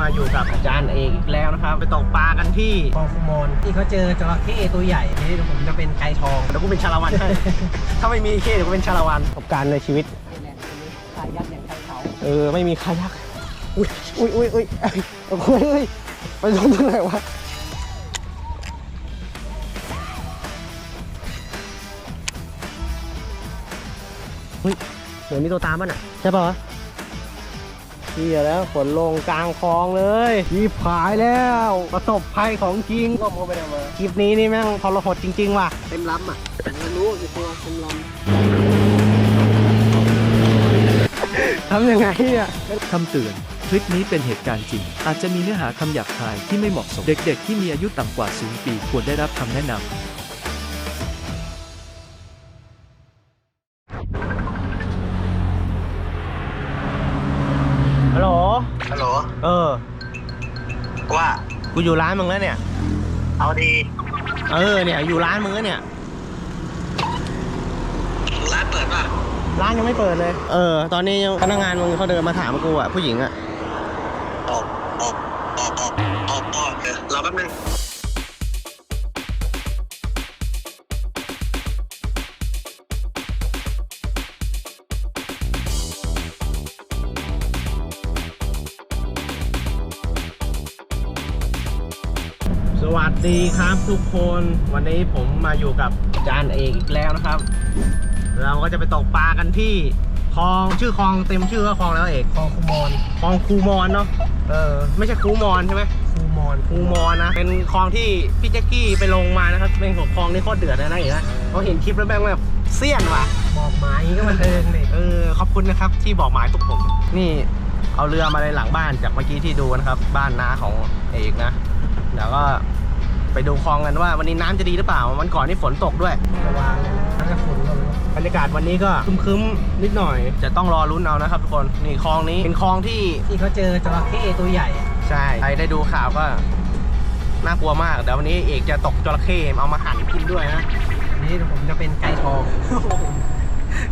มาอยู่กับอาจารย์เอกอีกแล้วนะครับ ไปตกปลากันที่คลองคุมอนที่เขาเจอจระเข้ตัวใหญ่นี่เดี๋ยวผมจะเป็นไก่ทองเดี๋ยวกูเป็นชาละวันให้ ถ้าไม่มีเข้เดี๋ยวกูเป็นชาละวันประสบการณ์ในชีวิตสายยักษ์อย่างไทยเขาเออ ไม่มีคายักอุ้ยอุ้ยอุ้ยอุ้ยเอ้ยโอ้ยเอ้ยไปลงตรงไหนวะเฮ้ยเหมือนมีตัวตามป่ะน่ะ ใช่ป่ะวะ เฮียแล้วฝนลงกลางคลองเลยยีผายแล้วประสบภัยของจริงร่วมเข้าไปได้มาคลิปนี้นี่แม่งทรหดจริง ๆ ว่ะเต็มลำอะไม่รู้คือตัวเต็มลทำยังไงเนี่ยคำเตือนคลิปนี้เป็นเหตุการณ์จริง อาจจะมีเนื้อหาคำหยาบคายที่ไม่เหมาะสมเด็ก ๆ ที่มีอายุต่ำกว่า 0 ปี ควรได้รับคำแนะนำ กูอยู่ร้านมึงแล้วเนี่ย เอาดีเออเนี่ยอยู่ร้านมึงแล้วเนี่ย ร้านเปิดป่ะ ร้านยังไม่เปิดเลย เออ ตอนนี้ยังพนักงานมึงเขาเดินมาถามกูอะผู้หญิงอะ วัสดีครับทุกคนวันนี้ผมมาอยู่กับอาจารย์เอกอีกแล้วนะครับ เราก็จะไปตกปลากันที่คลองชื่อคลองเต็มชื่อว่าคลองแล้วเอกำคลองคุมอนคลองคูมอนเนาะเออไม่ใช่คูมอนใช่ไหมคูมอนคูมอนนะเป็นคลองที่พี่แจ็คกี้ไปลงมานะครับเป็นของคลองนี่โคตรเดือดเลยนะเอกนะเขาเห็นคลิปแล้วแม่งแบบเสี้ยนว่ะบอกหมายก็บันเทิงเลยเออขอบคุณนะครับที่บอกหมายทุกผม นี่เอาเรือมาในหลังบ้านจากเมื่อกี้ที่ดูนะครับ บ้านนาของเอกนะเดี๋ยวก็ ไปดูคลองกันว่าวันนี้น้ำจะดีหรือเปล่า วันก่อนนี่ฝนตกด้วยระวังน้ำจะฝุ่นก็ไม่รู้บรรยากาศวันนี้ก็ครึ้มๆนิดหน่อย จะต้องรอลุ้นเอานะครับทุกคนนี่คลองนี้เป็นคลองที่ที่เขาเจอจระเข้ตัวใหญ่ ใช่ใครได้ดูข่าวก็น่ากลัวมากเดี๋ยววันนี้เอกจะตกจระเข้เอามาหั่นกินด้วยนะนี่เดี๋ยวผมจะเป็นไก่ทอง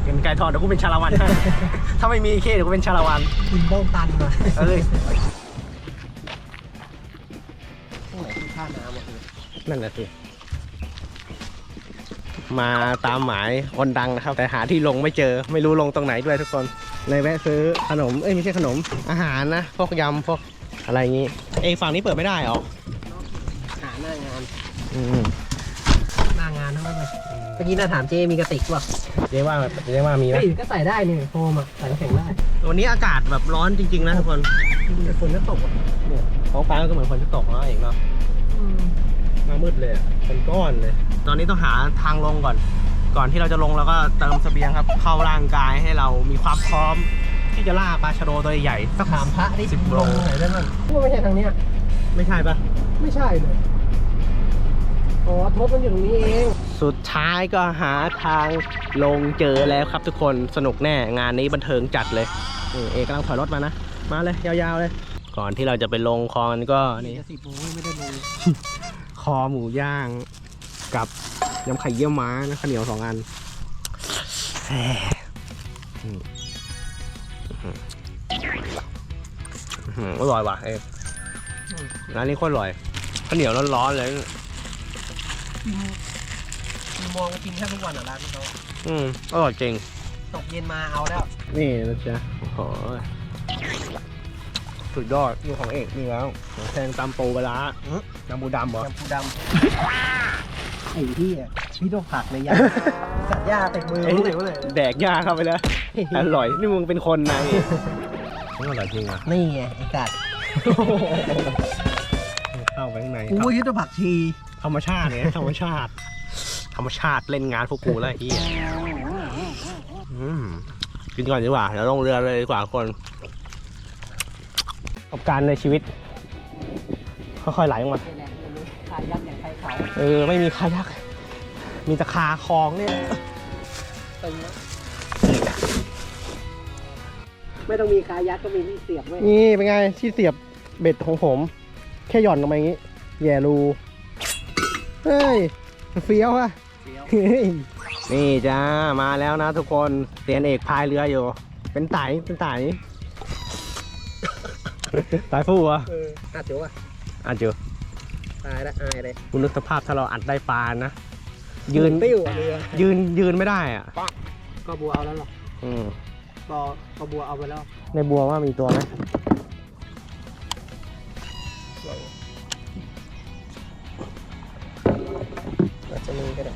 เป็นไก่ทอดเดี๋ยวกูเป็นชาละวันให้ถ้าไม่มีเข้เดี๋ยวกูเป็นชาละวันคุณโบ้งตันมาเอ้ย นั่นแหละสิมาตามหมายคนดังนะครับ แต่หาที่ลงไม่เจอไม่รู้ลงตรงไหนด้วยทุกคนเลยแวะซื้อขนมเอ้ยไม่ใช่ขนมอาหารนะพวกยำพวกอะไรอย่างงี้เอยฝั่งนี้เปิดไม่ได้เหรอหาหน้างานอืมหน้างานทั้งนั้นเลยเมื่อกี้น่าถามเจมีกระติกป่ะเรียกว่าเรียกว่ามีกนะระติกก็ใส่ได้นี่โฟมอะใส่น้ำแข็งได้วันนี้อากาศแบบร้อนจริง ๆ นะทุกคนแต่ฝนก็ตกอะเนี่ยท้องฟ้าก็เหมือนฝนจะตกแล้วเองเนาะ มามืดเลยอะเป็นก้อนเลย ตอนนี้ต้องหาทางลงก่อน ก่อนที่เราจะลงเราก็เติมเสบียงครับ เข้าร่างกายให้เรามีความพร้อม ที่จะล่าปลาชะโดตัวใหญ่สักถามพระดิสิบโลงไหนได้บ้างว่าไม่ใช่ทางเนี้ย ไม่ใช่ปะไม่ใช่เลย อ๋อทบมันอยู่ตรงนี้เอง สุดท้ายก็หาทางลงเจอแล้วครับทุกคนสนุกแน่งานนี้บันเทิงจัดเลยนี่เอกกำลังถอยรถมานะ มาเลยยาวๆเลย ก่อนที่เราจะไปลงคลองกันก็นี่ จะสิบโมงไม่ได้ลงค อหมูย่าง กับยำไข่เยี่ยวม้านะข้าวเหนียวสองอันอร่อยว่ะเอกร้านนี้โคตรอร่อยข้าวเหนียวร้อนๆเลยมองกินแค่ทุกวันอะร้านเขาอะอืมอร่อยจริงตกเย็นมาเอาแล้ว นี่นะจ๊ะโอ้โห สุดยอดนี่ของเอกนี่แล้วแทงตำปูปลาร้าอื้อน้ำบูดำเหรอยำปูดำไอ้ที่อะพี่ต้องผักเลยยาสัตว์หญ้าเต็มมือเอ้ยรู้เลยว่าเลย แดกยาเข้าไปแล้วอร่อย นี่มึงเป็นคนนะนี่อร่อยจริงอะนี่ไงไอ้กัดเข้าไปข้างในกูว่ายึดตัวผักชีธรรมชาติเนี่ยธรรมชาติ ธรรมชาติเล่นงานพวกกูแล้วไอ้เฮียอืมกินก่อนดีกว่าเดี๋ยวลงเรือเลยดีกว่าคน ประสบการณ์ในชีวิต ค่อยๆไหลออกมาคายักอย่างไทยเขาเออ ไม่มีคายัก มีแต่คาคลองเนี่ยตึงนะไม่ต้องมีคายักก็มีที่เสียบไว้ยนี่เป็นไงที่เสียบเบ็ดของผม แค่หย่อนลงไปอย่างนี้ แย่รูเฮ้ยเฟี้ยวอะเสียวเฮ้ยนี่จ้ามาแล้วนะทุกคนเตียนเอกพายเรืออยู่ เป็นไตเป็นไต ตายฟู่วะเอออาเดี๋ยวอะอะเจอตายละอายเลยคุณนึกสภาพถ้าเราอัดได้ปลานะ ยืนติ้วเรือยืนยืนไม่ได้อะก็บัวเอาแล้วหรออืมปอก็บัวเอาไปแล้ว ในบัวว่ามีตัวไหมอาจจะมีก็ได้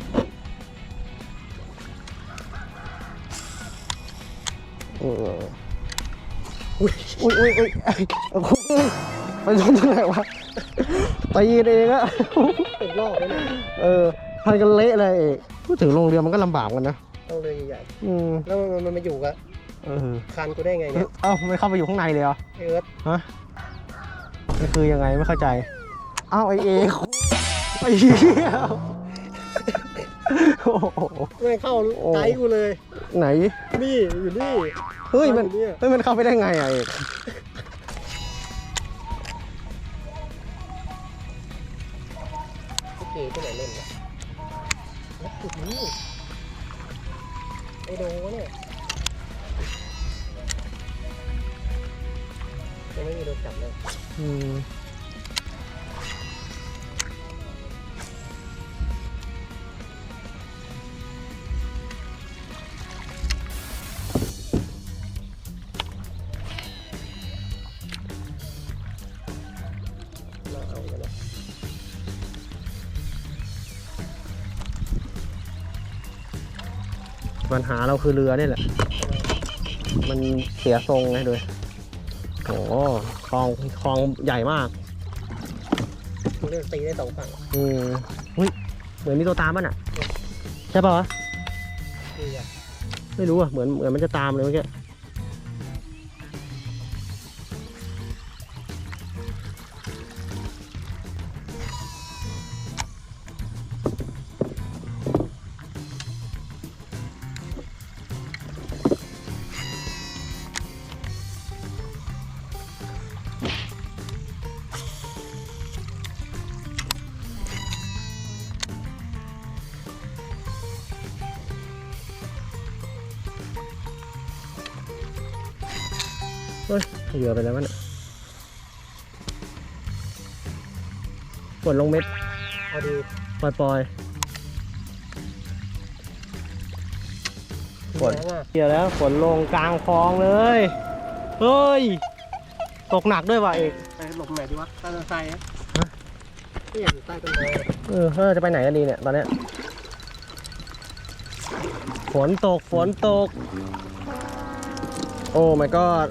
เออ อุ้ยอุ้ยอุ้ยอุ้ยโอ้โหไปโดนตรงไหนวะตีเองอะเป็นรอบแล้วเนี่ยเออพันกันเละเลยเอกพูดถึงโรงเรือมันก็ลำบากกันนะต้องเรือใหญ่อืมๆแล้วมันมันมาอยู่กับเออคันกูได้ไงเนี่ยเอ้าไม่เข้าไปอยู่ข้างในเลยเหรอ ไอ้เอิร์ธฮะนี่คือยังไงไม่เข้าใจเอ้าไอเอกไอ้เหี้ยโอ้โห ไม่เข้าโอ้ ไกด์กูเลย ไหน นี่อยู่นี่ เฮ้ยมันอยู่เนี่ยเฮ้ยมันเข้าไปได้ไงอะเอกโอเคที่ไหนเล่นวะแล้วจุดนี้ไอโดเนี่ยยังไม่มีโดนจับเลยอืม ปัญหาเราคือเรือนี่แหละ มันเสียทรงไงด้วยโอ้โหคลองคลองใหญ่มากกูเล่นตีได้สองฝั่งอืมอุ้ยเหมือนมีตัวตามมันอะ ใช่ป่าวะดีอะไม่รู้อะเหมือนเหมือนมันจะตามเลยเมื่อกี้ ปล่อยปล่อยฝนแรงอะเกี่ยวแล้วฝนลงกลางคลองเลย เฮ้ย ตกหนักด้วยว่ะเอกไปหลบไหนดีวะใต้ต้นไทรอะไม่อยากอยู่ใต้ต้นไม้เลยเออเราจะไปไหนกันดีเนี่ยตอนเนี้ยฝนตกฝนตก โอ้ my god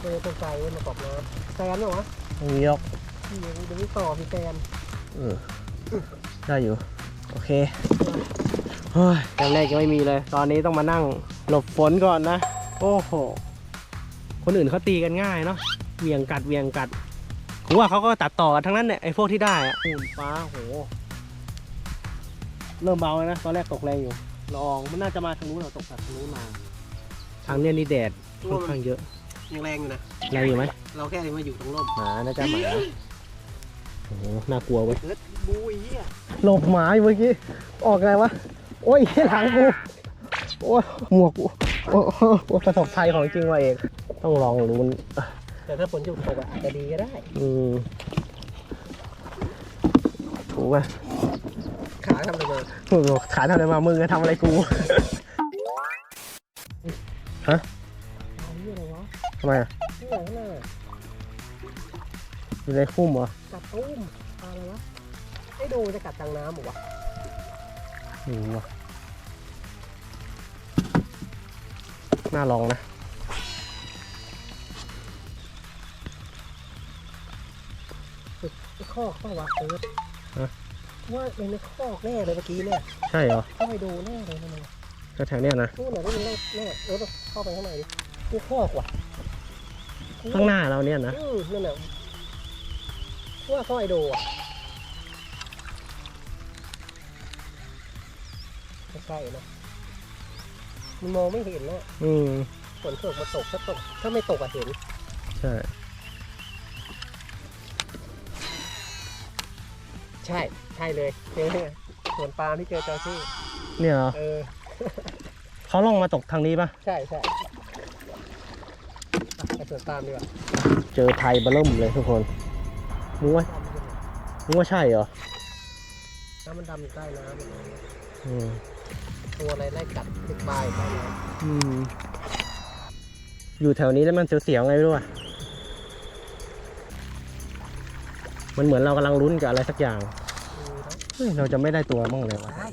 ไม่ได้ต้นไทรมาตกน้ำแซนเหรอวะมียกพี่ เดี๋ยวนี้ต่อพี่แซนเออได้อยู่ โอเคเฮ้ยแรกๆยังไม่มีเลย ตอนนี้ต้องมานั่งหลบฝนก่อนนะ โอ้โห คนอื่นเขาตีกันง่ายเนาะเหวียงกัดเหวียงกัดผมว่าเขาก็ตัดต่อกันทั้งนั้นเนี่ยไอ้พวกที่ได้อะหุ่นฟ้าโห เริ่มเบาแล้วนะ ตอนแรกตกแรงอยู่ละอองมันน่าจะมาทางนู้นเราตกจากทางนู้นมาทางเนี้ยนี่แดดค่อนข้างเยอะยังแรงอยู่นะ แรงอยู่ไหมเราแค่มาอยู่ตรงร่มหมาน่าจะหมาโอ้โหน่ากลัวเว้ยเอิร์ธบูไอ้เหี้ยหลบหมาอยู่เมื่อกี้ ออกไงวะ โอ้ยหลังกู โอ้ยหมวกกูโอ้โหประสบภัยของจริงว่ะเอกต้องลองดูมันแต่ถ้าฝนหยุดตกอะอาจจะดีก็ได้ อืมถูกป่ะขาทำอะไรมาโอ้โหขาทำอะไรมามึงจะทำอะไรกู ฮะ เอาเหี้ยอะไรวะทำไมอะ อยู่ในคุ้มเหรอกัดตุ้มปลาอะไรวะไอ้ดูจะกัดกลางน้ำเหรอวะไม่รู้ว่ะน่าลองนะ ไอ้คอกเปล่าวะเอิร์ธฮะ ว่าเป็นในคอกแน่เลยเมื่อกี้เนี่ยใช่เหรอเข้าไปดูแน่เลยนะมันแถวๆเนี้ยนะ นู่นน่ะนี่มันแน่เอิร์ธเข้าไปข้างในดินี่คอกว่ะข้างหน้าเราเนี่ยนะ อืมนั่นแหละ ว่าเข้าไอโดอะไม่ใช่นะมันมองไม่เห็นนะอืมฝนตกมาตกถ้าตก ถ้าไม่ตกอะเห็น ใช่ ใช่ ใช่เลยเจอเนี่ยสวนปาล์มที่เจอจอชื่อเนี่ยเหรอเออ เขาล่องมาตกทางนี้ปะใช่ใช่ดินตามดีกว่า เจอไทยเบะเริ่มเลยทุกคน มึงว่ามึงว่าใช่เหรอน้ำมันดำอยู่ใต้น้ำอืมตัวอะไรไล่กัดติดปลายใต้น้อืมอยู่แถวนี้แล้วมันเสียวๆไงไม่รู้อะมันเหมือนเรากำลังลุ้นกับอะไรสักอย่างำเฮ้ยเราจะไม่ได้ตัวบ้างเลยวะได้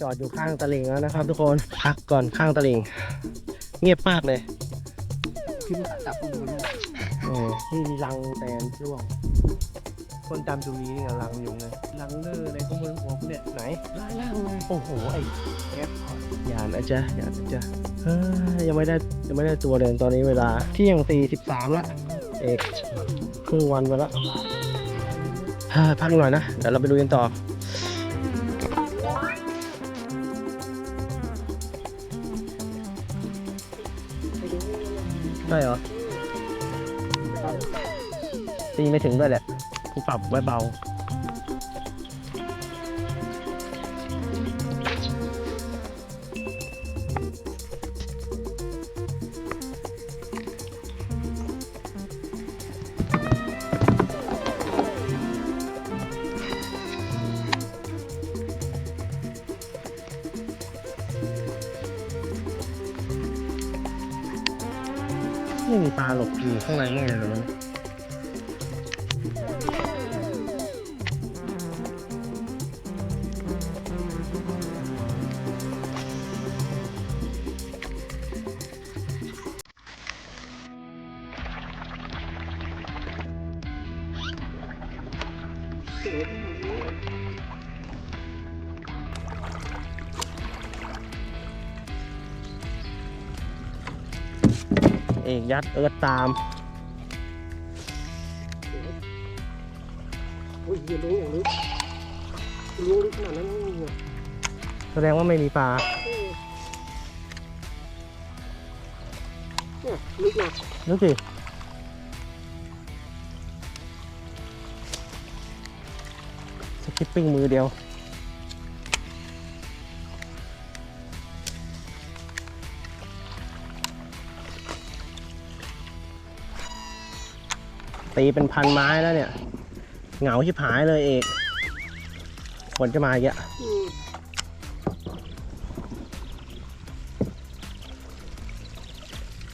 จอดอยู่ข้างตลิ่งแล้วนะครับ ทุกคนพักก่อนข้างตลิ่งเงียบมากเลยขึ้นขาจับมือเนี่ยเออนี่มีรังแตนร่วง คนจำตรงนี้เนี่ยรังอยู่ไงลังเลอร์อะไรของมึงผมเนี่ยไหนไล่ล่างเลยโอ้โหไอ้แอปอย่านะจ๊ะอย่านะจ๊ะเฮ้ยยังไม่ได้ยังไม่ได้ตัวเลยตอนนี้เวลาเที่ยงสี่สิบสามละเอกครึ่งวันไปละเฮ้ยพักหน่อยนะเดี๋ยวเราไปดูกันต่อ ใช่เหรอตีไม่ถึงด้วยแหละกูปรับไว้เบา ม่มีปลาหลบอยู่ข้างในมั่งเลย ยัดเอิร์ธตามอุ้ยอย่ารู้อย่างนี้รู้ลึกขนาดนั้นไม่มีอะแสดงว่าไม่มีปลาเนี่ยลึกนะนึกสิสกิปปิ้งมือเดียว ตีเป็นพันไม้แล้วเนี่ย เหงาชิบหายเลยเอกฝนจะมาอีกอะอืม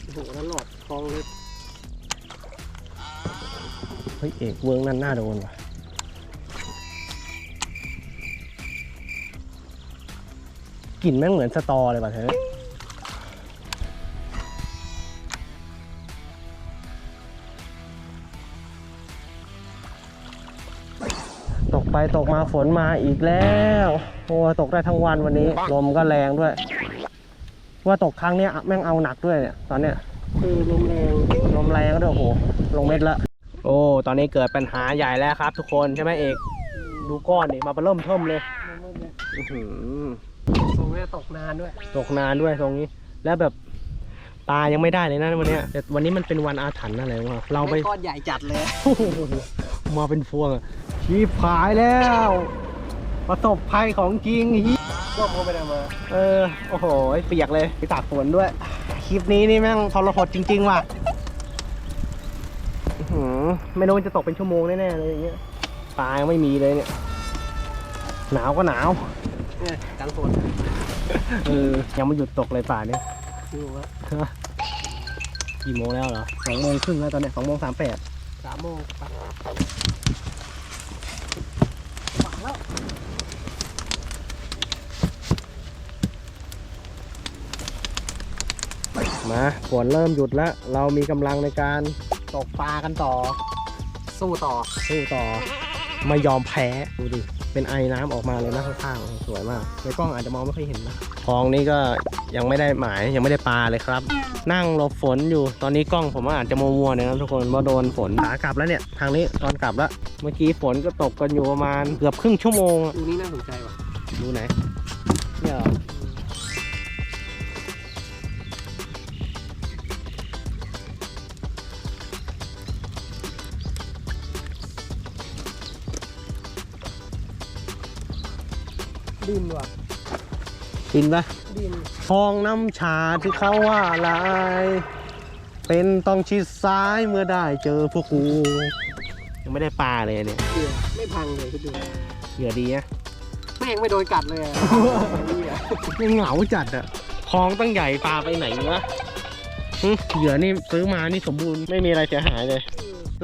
โอ้โหแล้วหลอดคลองเลยเฮ้ยเอกเวิร์งนั่นน่าโดนว่ะกลิ่นแม่งเหมือนสตอเลยป่ะเธอ ไปตกมาฝนมาอีกแล้วโอ้ตกได้ทั้งวันวันนี้ ลมก็แรงด้วย ว่าตกครั้งเนี้ยแม่งเอาหนักด้วยเนี่ยตอนเนี้ยคือลมแรงลมแรงก็ด้วยโอ้โหลงเม็ดละโอ้ ตอนนี้เกิดปัญหาใหญ่แล้วครับ ทุกคนใช่ไหมเอกดูก้อนดิมาเริ่มเทิมเลยลมแรงอื้อหือตรงนี้ตกนานด้วย ตกนานด้วยตรงนี้ แล้วแบบปลายังไม่ได้เลยนะวันเนี้ยแต่วันนี้มันเป็นวันอาถรรพ์อะไรวะเราไปก้อนใหญ่จัดเลยโอ้โห มาเป็นพวงอะชีพหายแล้ว ประสบภัยของจริงเหี้ยก็พอไปได้มา เออ โอ้โห เปียกเลยไปตากฝนด้วย คลิปนี้นี่แม่งทรหดจริง ๆ ว่ะอื้อหือไม่รู้มันจะตกเป็นชั่วโมงแน่ๆเลยอย่างเงี้ยปลายังไม่มีเลยเนี่ย หนาวก็หนาวเนี่ยกลางฝนเออ ยังไม่หยุดตกเลยป่าเนี่ยดูว่ากี่โมงแล้วเหรอสองโมงครึ่งแล้วตอนเนี้ยสองโมงสามแปด สามโมงปักปักแล้วมาฝนเริ่มหยุดแล้ว เรามีกำลังในการตกปลากันต่อ สู้ต่อ สู้ต่อ ไม่ยอมแพ้ ดูดิ เป็นไอน้ำออกมาเลยนะข้างๆ สวยมาก ในกล้องอาจจะมองไม่ค่อยเห็นนะคล องนี้ก็ยังไม่ได้หมายยังไม่ได้ปลาเลยครับ นั่งรลบฝนอยู่ตอนนี้กล้องผมอาจจะโมวัวเนี่ยนะทุกคนว่าโดนฝนขากลับแล้วเนี่ย ทางนี้ตอนกลับแล้วเมื่อกี้ฝนก็ตกกันอยู่ประมาณเกือบครึ่งชั่วโมงดูนี่น่าสนใจว่ะดูไหนเนี่ยดินว่ะ กินปะดินทองน้ำชาที่เขาว่าลาย เป็นต้องชิดซ้ายเมื่อได้เจอพวกกู ยังไม่ได้ปลาเลยเนี่ยเกียไม่พังเลยพี่ดูเหยื่อดีนะแม่งไม่โดนกัดเลยอะนี่อะ ยังเหงาจัดอะคลองตั้งใหญ่ปลาไปไหนวะหึเหยื่อนี่ซื้อมานี่สมบูรณ์ไม่มีอะไรเสียหายเลย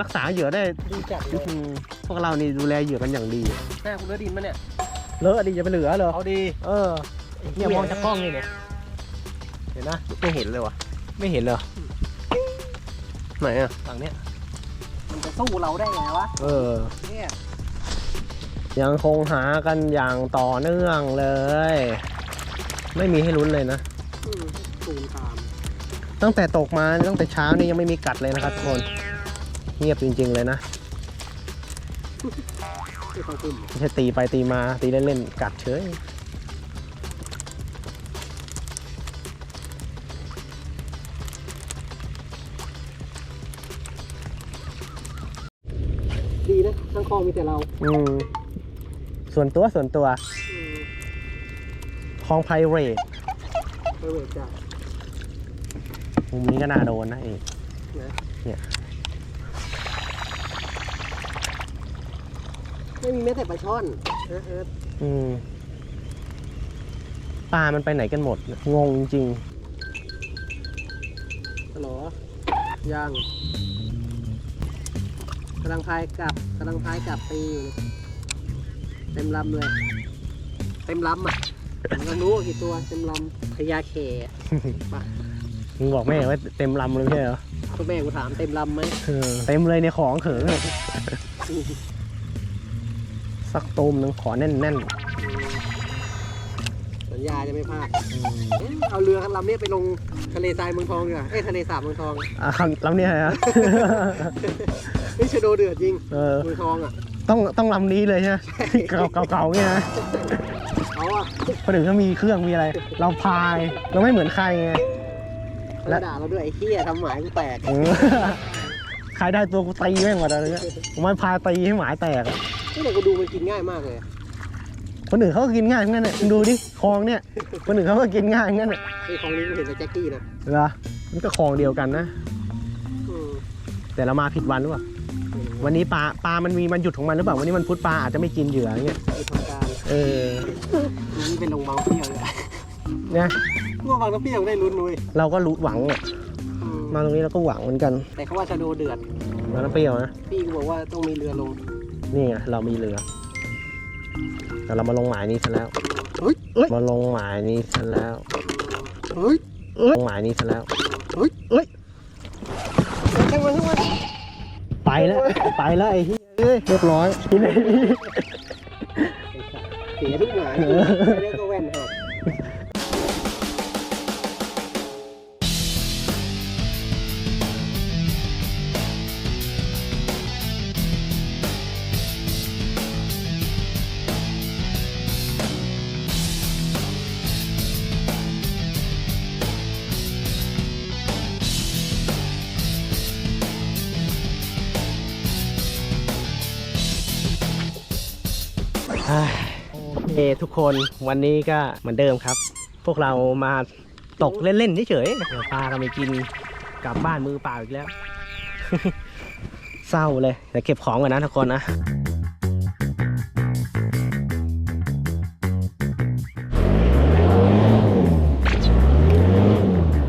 รักษาเหยื่อได้ดีจัดเลอื้อยหือพวกเรานี่ดูแลเหยื่อกันอย่างดีแม่คุณเลือดินมาเนี่ยเลอะดีจะไปเหลือเหรอเอาดี เออ เนี่ยมองจากกล้องนี่เนี่ยเห็นนะไม่เห็นเลยวะไม่เห็นเลยไหนอะฝั่งเนี้ยมันจะสู้เราได้ไงวะเออ เนี่ยยังคงหากันอย่างต่อเนื่องเลย ไม่มีให้ลุ้นเลยนะ อืมตูนตามตั้งแต่ตกมาตั้งแต่เช้านี่ยังไม่มีกัดเลยนะครับทุกคน เงียบจริง ๆ เลยนะไม่ค่อยขึ้น ไม่ใช่ตีไปตีมาตีเล่นๆกัดเฉย องมีแต่เราอืม ส่วนตัวส่วนตัวอืมคลองไพเรตไปเวทจ้ะ มุมนี้ก็น่าโดนนะเอกไม่มีแม้แต่ปลาช่อนเออเอออืมปลามันไปไหนกันหมด งงจริง ฮัลโหลยัง กำลังพายกลับกำลังพายกลับตีอยู่เนี่ยเต็มลำเลย เต็มลำอะผมก็รู้ว่ากี่ตัวเต็มลำพญาแขมึงบอกแม่ว่าเต็มลำเลยไม่ใช่เหรอก็แม่กูถามเต็มลำไหมเออเต็มเลยในของเขิงอะสักตูมหนึงขอแน่นแน่นสั ญญาจะไม่พลาดเอ๊ะเอาเรือคันลำนี้ไปลงทะเลทรายเมืองทองดีกว่าเอ้ยทะเลสาบเมืองทองๆอะคำลำเนี้ยนะ เฮ้ยชะโดเดือดจริงเออ เมืองทองอะต้องต้องลำนี้เลยใช่ไหมเก่าเก่าเก่าๆเงี้ยนะเอาอะคนอื่นเขามีเครื่องมีอะไร เราพาย เราไม่เหมือนใครไงแล้วด่าเราด้วยไอ้เหี้ยทำหมายกูแตกเออใครได้ตัวกูตีแม่งหมดอะไรเงี้ยผมไม่พายตีให้หมายแตกอะ นี่แต่กูดูมันกินง่ายมากเลย คนอื่นเขาก็กินง่ายทั้งนั้นแหละมึงดูดิคลองเนี่ย คนอื่นเขาก็กินง่ายทั้งนั้นแหละไอ้ของนี้กูเห็นแต่แจ็คกี้นะเหรอมันก็คลองเดียวกันนะ อืมแต่เรามาผิดวันหรือเปล่า วันนี้ปลาปลามันมีมันหยุดของมันหรือเปล่าวันนี้มันพุธปลาอาจจะไม่กินเหยื่ออย่างเงี้ย ไปทำการเออนี่เป็นลงเมาเปรี้ยวเลยเนี่ยพวกบางน้ำเปรี้ยวได้ลุ้นนุ้ยเราก็รู้หวังอะอืมมาตรงนี้เราก็หวังเหมือนกันแต่เขาว่าชะโดเดือด มาน้ำเปรี้ยวนะ พี่กูบอกว่าต้องมีเรือลงนี่ไงเรามีเรือ แต่เรามาลงหมายนี้ซะแล้วเฮ้ยเฮ้ยมาลงหมายนี้ซะแล้วเฮ้ยลงหมายนี้ซะแล้วเฮ้ยเอ้ยช่างมันช่างมันไปแล้วไปแล้วไอ้ที่เอ้ยเรียบร้อยที่ไหนเสียทุกหมายไม่ได้ก็แว่นหัก เคทุกคนวันนี้ก็เหมือนเดิมครับ พวกเรามาตกเล่นๆเฉยๆเดี๋ยวปลาก็ไม่กินกลับบ้านมือเปล่าอีกแล้ว เศร้าเลยเดี๋ยวเก็บของก่อนนะทุกคนนะ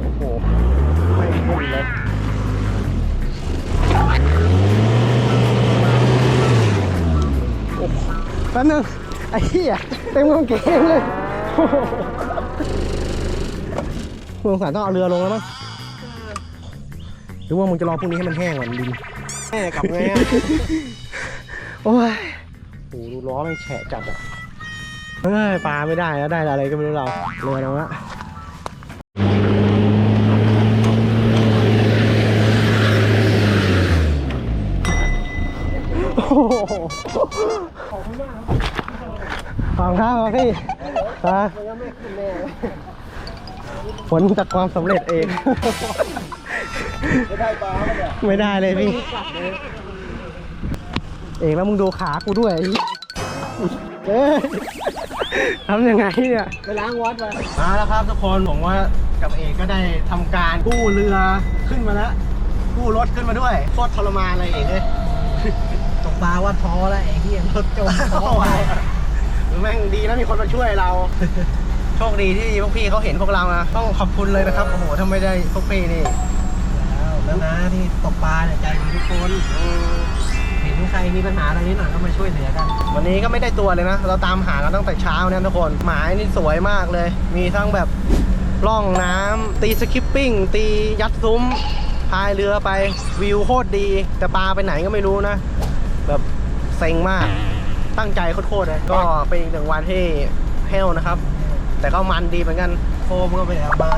อ้โหไม่ขึ้นหแป๊บนึง อ้เหี้ยเต็มกางเกงเลยโอ้โหมึงสงสารต้องเอาเรือลงแล้วมั้งหรือว่ามึงจะรอพรุ่งนี้ให้มันแห้งก่อนดินแม่กลับไงอะโอ้ยโอ้โหดูล้อมันแฉะจัดอะเฮ้ยปลาไม่ได้แล้วได้อะไรก็ไม่รู้เราเรือเราละโอ้โห ขอบคุณครับพี่ฮะมันยังไม่ขึ้นแน่เลยผลจากความสำเร็จเอง ไม่ได้ปลาปะเนี่ยไม่ได้เลยพี่กลับเลยเอกแล้วมึงดูขากูด้วยไอ้เหี้ยเอ้ยทำยังไงเนี่ยไปล้างวัดมามาแล้วครับทุกคนผมว่ากับเอกก็ได้ทำการกู้เรือขึ้นมาแล้วกู้รถขึ้นมาด้วยโคตรทรมานเลยเอกเลยตกปลาวัดพอแล้วไอ้เหี้ยรถจมท้อไปหรือ แม่งดีนะมีคนมาช่วยเรา โชคดีที่พวกพี่เขาเห็นพวกเรานะต้องขอบคุณเลยนะครับโอ้โหถ้าไม่ได้พวกพี่นี่แล้วนะที่ตกปลาเนี่ยใจดีทุกคนอืมเห็นใครมีปัญหาอะไรนิดหน่อยก็มาช่วยเหลือกัน วันนี้ก็ไม่ได้ตัวเลยนะ เราตามหากันตั้งแต่เช้าเนี่ยทุกคนหมายนี่สวยมากเลย มีทั้งแบบล่องน้ำตีสคิปปิ้ง ตียัดซุ้มพายเรือไปวิวโคตรดี แต่ปลาไปไหนก็ไม่รู้นะ แบบเซ็งมาก ตั้งใจโคตรๆเลยก็เป็นอีกหนึ่งวันที่เฮลนะครับ แต่ก็มันดีเหมือนกันโฟมก็ไปเอามา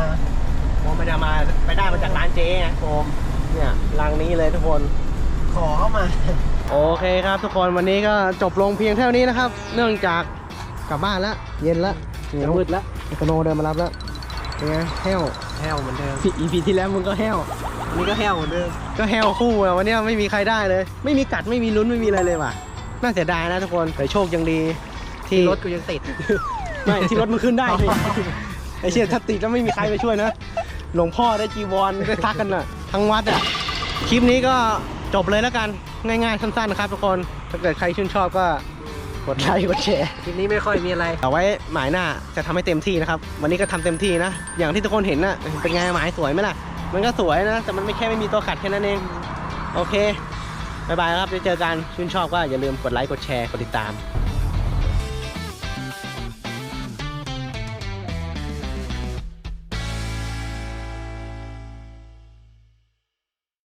ผมไม่ได้เอามาไปได้มาจากร้านเจ๊ไงโฟมเนี่ยรังนี้เลยทุกคนขอเข้ามา โอเคครับทุกคนวันนี้ก็จบลงเพียงเท่านี้นะครับ เนื่องจากกลับบ้านแล้วเย็นแล้วจะมืดแล้วโคโนเดินมารับแล้วเป็นไงแฮวแห้วเหมือนเดิมอีพีที่แล้วมึงก็แฮวอันนี้ก็แห้วเหมือนเดิมก็แฮวคู่อะวันนี้ไม่มีใครได้เลย ไม่มีกัดไม่มีลุ้นไม่มีอะไรเลยว่ะ น่าเสียดายนะทุกคนแต่โชคยังดีที่ที่รถกูยังติด ไม่ที่รถมันขึ้นได้นี่ไอเชี่ยถ้าติดแล้วไม่มีใครไปช่วยนะ หลวงพ่อได้จีวรได้ทักกันอะ ทั้งวัดอะ คลิปนี้ก็จบเลยแล้วกันง่ายๆสั้นๆนะครับทุกคน ถ้าเกิดใครชื่นชอบก็กดไลค์กดแชร์คลิปนี้ไม่ค่อยมีอะไร เอาไว้หมายหน้าจะทำให้เต็มที่นะครับ วันนี้ก็ทำเต็มที่นะ อย่างที่ทุกคนเห็นนะเป็นไงหมายสวยไหมล่ะ มันก็สวยนะ แต่มันไม่แค่ไม่มีตัวขัดแค่นั้นเอง โอเค บายบายครับจะเจอกันชื่นชอบก็อย่าลืมกดไลค์กดแชร์กดติดตาม